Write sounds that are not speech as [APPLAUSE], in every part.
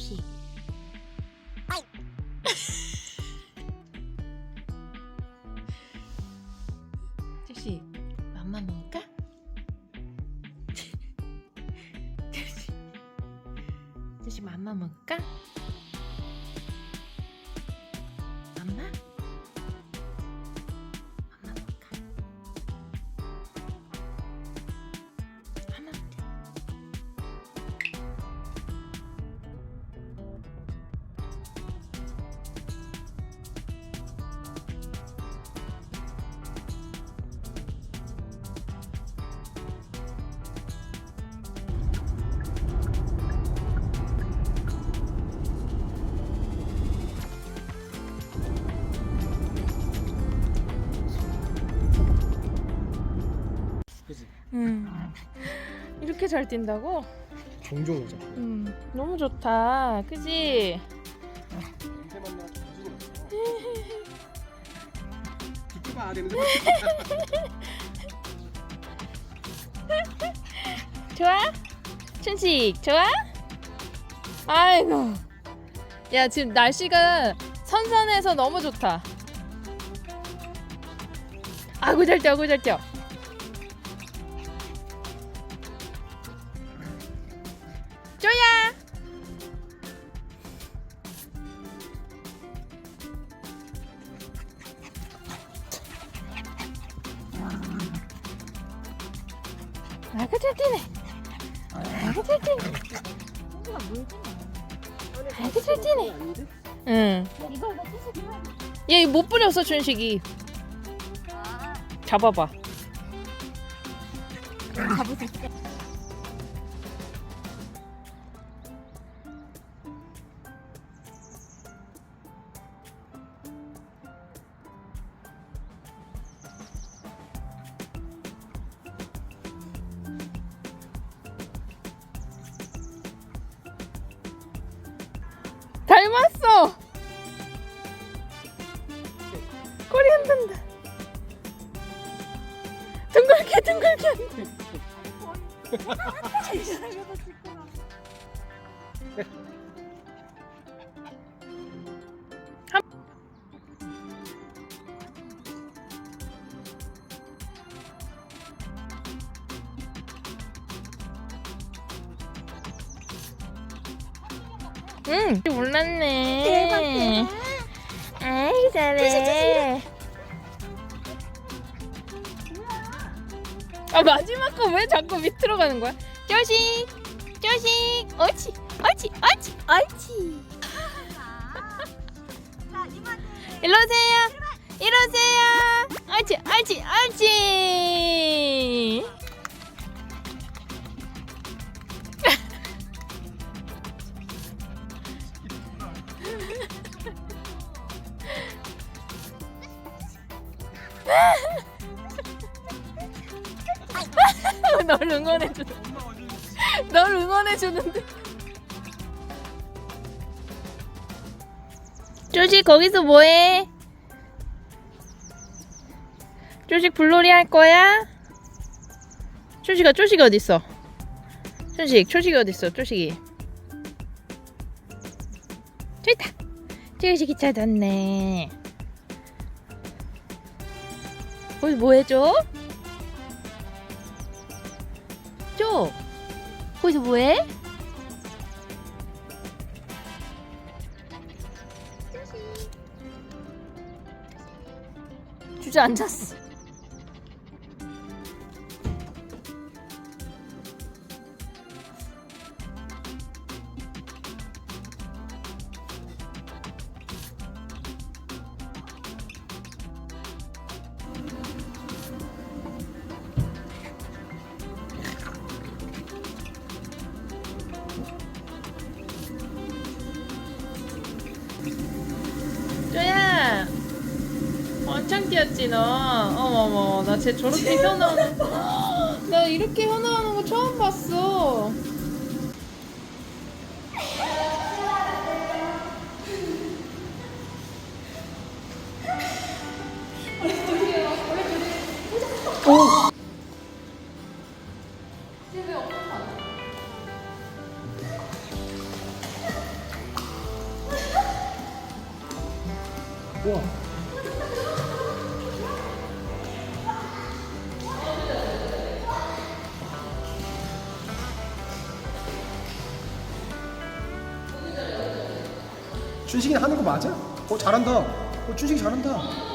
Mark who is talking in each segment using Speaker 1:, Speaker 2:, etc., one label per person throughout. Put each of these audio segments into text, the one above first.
Speaker 1: 조시. 조시, 맘마 먹을까? 조시, 조시 맘마 먹을까? 이렇게 잘 뛴다고?
Speaker 2: 종종 오자.
Speaker 1: 음, 너무 좋다. 그지?
Speaker 2: 자주 듣지 마 냄새
Speaker 1: 좋아? 춘식, 좋아? 아이고. 야, 지금 날씨가 선선해서 너무 좋다. 아구 잘 뛰어, 아구 잘 뛰어. 뿌렸어 춘식이. 잡아봐. 닮았어. 응, 몰랐네. 아이 잘해. 아 마지막 거 왜 자꾸 밑으로 가는 거야? 쪼식, 쪼식, 옳지, 옳지, 옳지, 옳지. [LAUGHS] 일로 오세요. 응원해줘. 널 응원해 주는데. 쪼식 거기서 뭐해? 쪼식 불놀이 할 거야? 쪼식아 쪼식이 어디 있어? 쪼식 쪼식이 어디 있어? 쪼식이. 저기 있다. 쪼식이 찾았네. 거기 뭐 해줘? 쪼 거기서 뭐해? 주저앉았어 뛰었지 너 어머머 나 쟤 저렇게 혀나오는 [LAUGHS] 나 이렇게 혀나오는 거 처음 봤어
Speaker 2: 춘식이 하는 거 맞아? 어 잘한다. 어 춘식이 잘한다.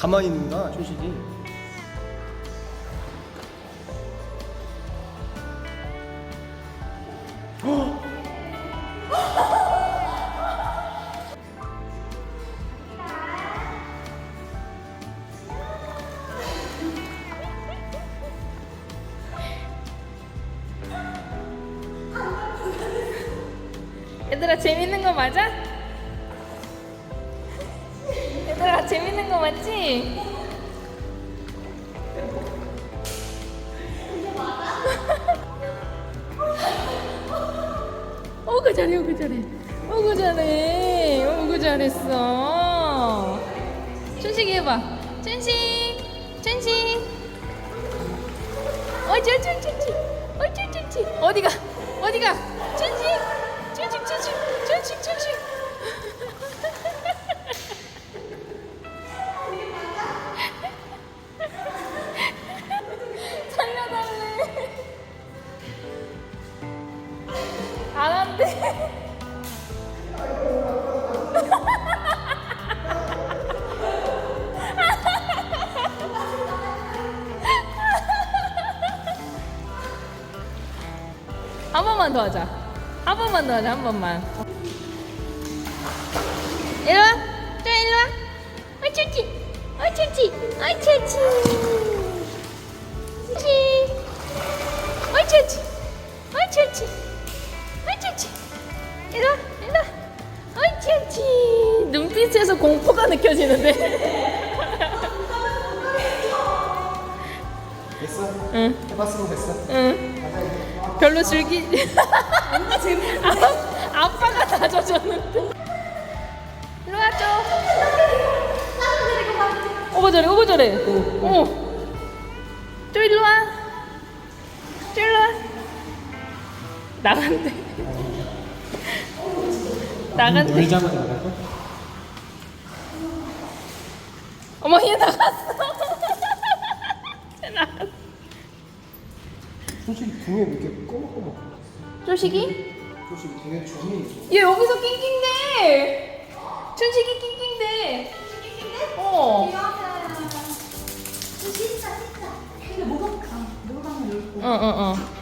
Speaker 2: 가만히 있는다 춘식이.
Speaker 1: 얘들아 재밌는 거 맞아? 맞지? 어그 잘해 어그 잘해 어그 잘해 어그 잘했어. 춘식이 해봐. 춘식 춘식. 쭈쭈 어쭈 쭈쭈 어디가 어디가? 춘식 춘식 춘식 춘식 춘식 번만 더 하자 한 번만 더 하자 한 번만 이리 와. 자, 이리 와. 어쩌지? 어쩌지? 어쩌지? 어쩌지? 어쩌지? 어쩌지? 어쩌지? 이리 와. 이리 와. 어쩌지? 눈빛에서 공포가 느껴지는데.
Speaker 2: 됐어?
Speaker 1: 응,
Speaker 2: 해봤으면 됐어.
Speaker 1: 응. 별로 즐기. 아, [LAUGHS] 아빠가 다 젖었는데. 일로 와줘. 오고 저래, 오고 저래. 어. 저 일로 와. 저 일로 와. 나간대. 나간대.
Speaker 2: 놀자마자 나갈 걸?
Speaker 1: 어머, 얘 나갔어. 쟤 나갔어.
Speaker 2: 왜 이렇게 꺼먹꺼먹.
Speaker 1: 조식이?
Speaker 2: 춘식이 등에 점이 있어.
Speaker 1: 얘 여기서 낑낑대. 춘식이 낑낑대. 어.
Speaker 3: 진짜 진짜 근데 목은 아, 목은 한번 열고
Speaker 1: 어, 어, 어.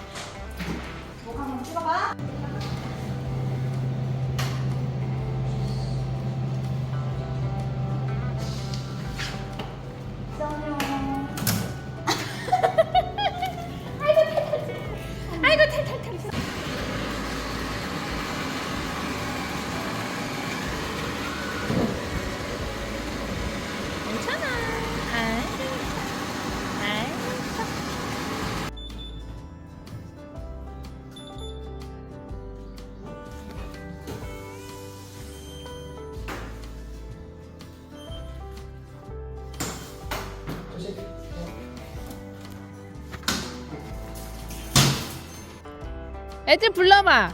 Speaker 1: 애들 불러봐.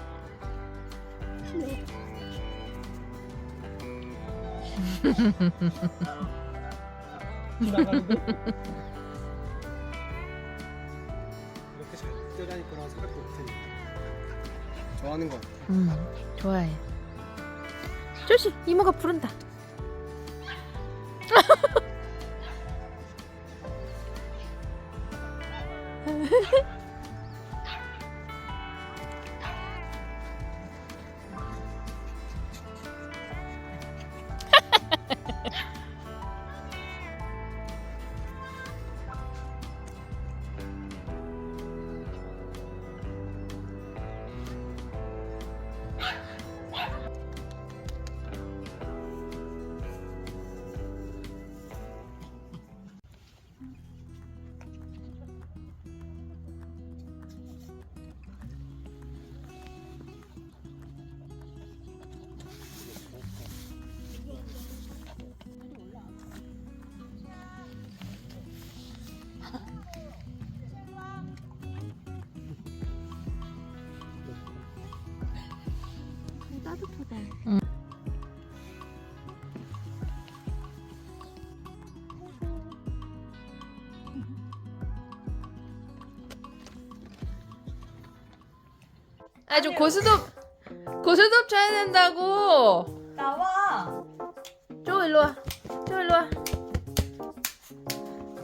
Speaker 2: 이렇게 잘 뛰어다닐 거라고 생각도 못했는데. 좋아하는 거 같아.
Speaker 1: 음, 좋아해. 조시, 이모가 부른다. [LAUGHS] 아주 고스톱 고스톱 쳐야 된다고.
Speaker 3: 나와.
Speaker 1: 저 일로 와. 저 일로 와.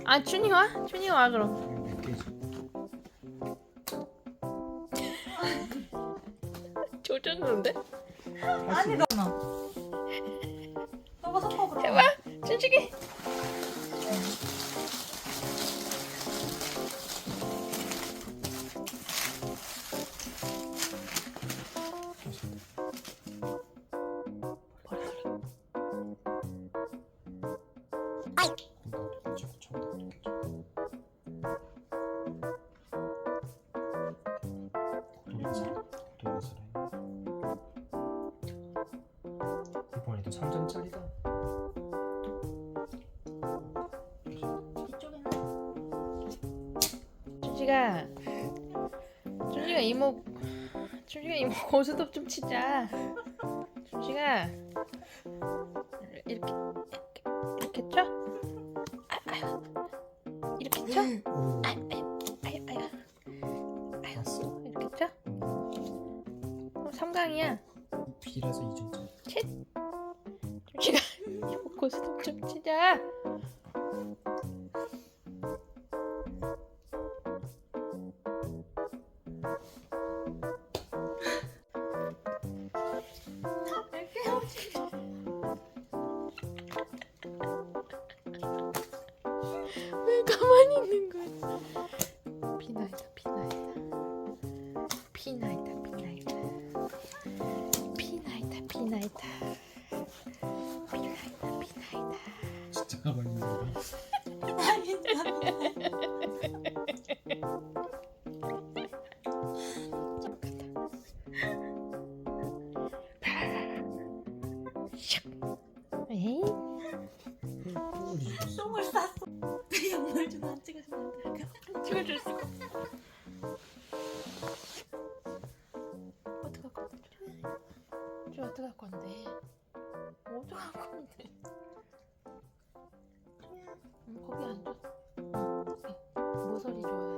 Speaker 1: 아 춘이 와? 춘이 와 그럼. [LAUGHS] 조졌는데?
Speaker 3: 아니 너. 너가 섞어 그럼.
Speaker 1: 해봐. 춘식이.
Speaker 2: 이번에도 3점짜리다.
Speaker 3: 이쪽에는.
Speaker 1: 춘식아. 춘식아 이모. 춘식아 이모 고스톱 좀 치자. 춘식아. 이렇게 쳐.
Speaker 2: 오,
Speaker 1: 아유 아유 아유. 아유 이렇게 쳐. 어, 삼강이야.
Speaker 2: B라서 2점짜리.
Speaker 1: 춘식아 이모 고스톱 좀 치자. 피나이다. 피나이다, 피나이다.
Speaker 2: 진짜 가만히 있는 거야.
Speaker 1: 할 건데? 어떡할 건데? 응, 거기 앉아. 모서리 좋아해.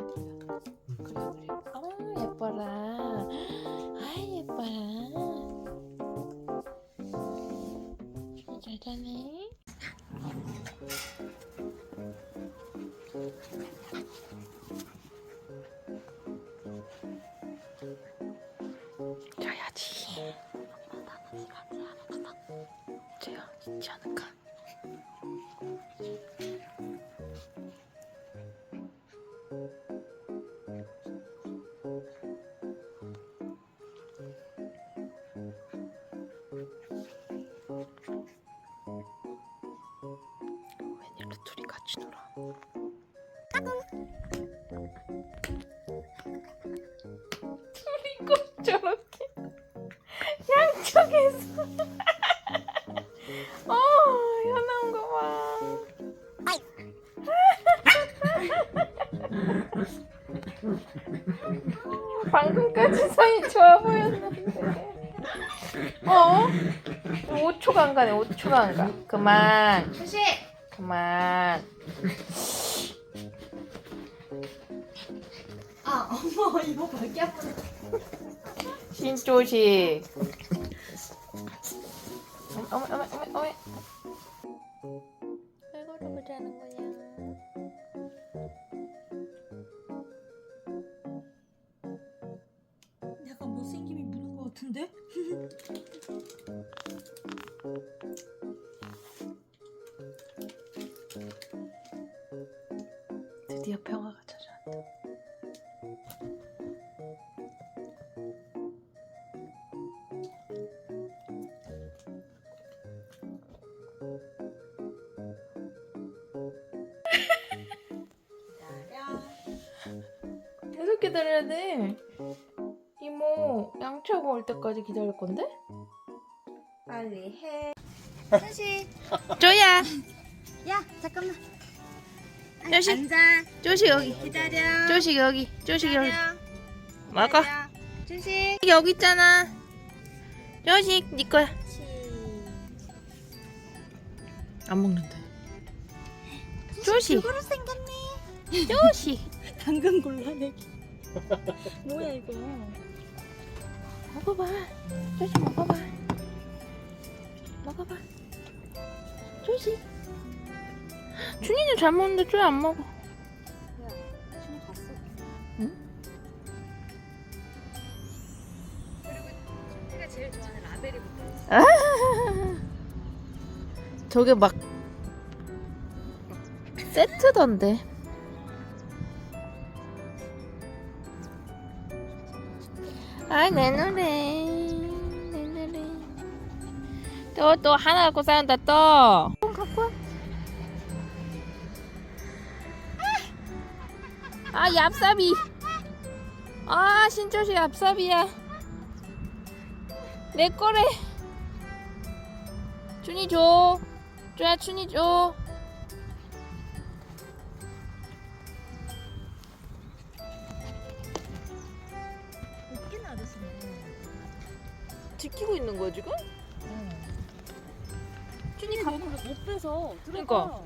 Speaker 1: 그래 그래. 아 예뻐라. 아 예뻐라. 잘 자네. 둘이 같이 놀아? 둘이 꼭 저렇게 양쪽에서 [LAUGHS] 어 현아온 거 봐. [LAUGHS] 방금까지 사이 좋아 보였는데. 어? 5초가 안 가네. 5초가 안 가. 그만.
Speaker 3: 수 시.
Speaker 1: 그만.
Speaker 3: 아 어머 이거 발기 아프네.
Speaker 1: 신조식. 어머 어머 어머 어머. 왜 그러고 자는 거야?
Speaker 3: 약간 못생김이 무는 것 같은데? [LAUGHS]
Speaker 1: 기다려야 돼. 이모 양치하고 올 때까지 기다릴 건데?
Speaker 3: 빨리 해. [LAUGHS] 수시.
Speaker 1: 조야,
Speaker 3: 야 잠깐만.
Speaker 1: 조식,
Speaker 3: 앉아.
Speaker 1: 조식 여기,
Speaker 3: 기다려.
Speaker 1: 조식 여기, 조식 여기.
Speaker 3: 기다려. 수시.
Speaker 1: 여기 있잖아. 조식 네 거야. 안.
Speaker 3: 그릇 생겼네.
Speaker 1: 조식. [LAUGHS]
Speaker 3: 당근 골라내기. [LAUGHS] 뭐야 이거?
Speaker 1: 먹어봐. 조식 먹어봐. 먹어봐. 조식. 준이는 잘 먹는데 쪼이 안 먹어.
Speaker 3: 아!
Speaker 1: 저게 막 세트던데. 아이 내 노래 내 노래 또 또 하나 갖고 싸운다 또또 갖고 와. 아 얍삽이 아 신조시 얍삽이야 내 거래 준이 줘. 줘야 준이 줘. 지키고 있는 거야 지금?
Speaker 3: 준이 너는 못 빼서
Speaker 1: 그러니까.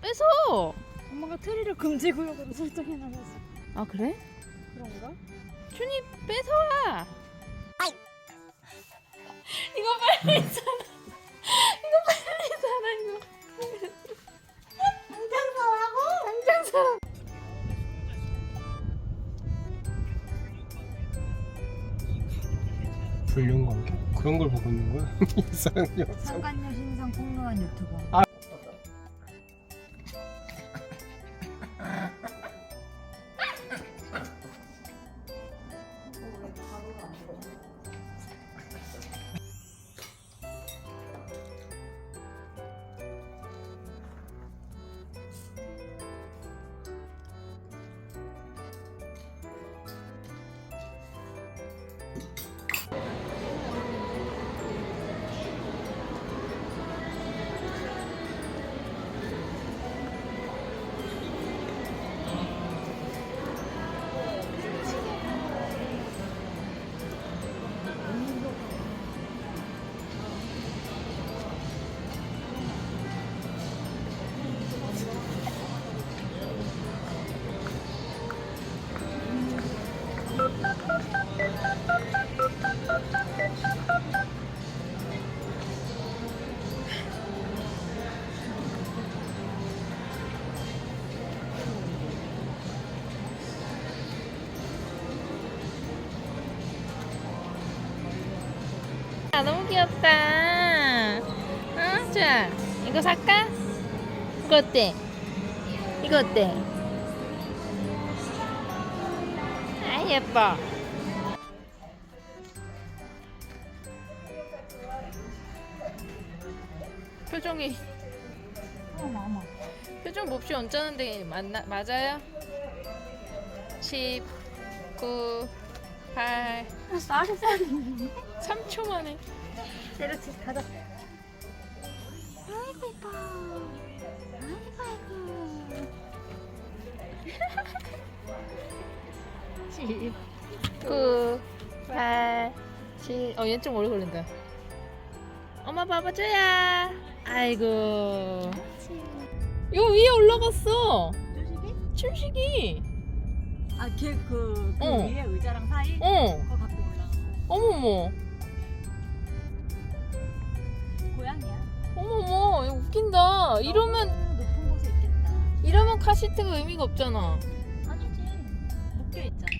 Speaker 1: 뺏어.
Speaker 3: 엄마가 트리를 금지 구역으로 설정해 놔서
Speaker 1: 아 그래?
Speaker 3: 그런가?
Speaker 1: 준이 뺏어와. 이거 빨리 있잖아.
Speaker 2: 불륜 관계 그런 걸 보고 있는 거야? 이상 영상.
Speaker 3: 상간녀 신상 폭로한 유튜버.
Speaker 2: 아.
Speaker 1: 귀엽다. 응, 좋아. 이거 살까? 이거 어때? 이거 어때? 아 예뻐. 표정이
Speaker 3: 어머 어머.
Speaker 1: 표정 몹시 언짢은데 맞나, 맞아요? 10, 9, 8,
Speaker 3: 쌀이 쌀이.
Speaker 1: 3초 만에
Speaker 3: 내려치 가자. 아이고 이뻐. 아이고 아이고.
Speaker 1: 10, 9, 8, 7. 어, 얘 좀 오래 걸린다. 엄마 봐봐 줘야. 아이고. 요 위에 올라갔어.
Speaker 3: 조식이?
Speaker 1: 춘식이.
Speaker 3: 아 걔그 그
Speaker 1: 어.
Speaker 3: 위에 의자랑 사이?
Speaker 1: 어.
Speaker 3: 그거 갖고 거야.
Speaker 1: 어머머. 어머머. 이거 웃긴다. 이러면,
Speaker 3: 너무 높은 곳에 있겠다.
Speaker 1: 이러면 카시트가 의미가 없잖아.
Speaker 3: 아니지. 묶여 있잖아.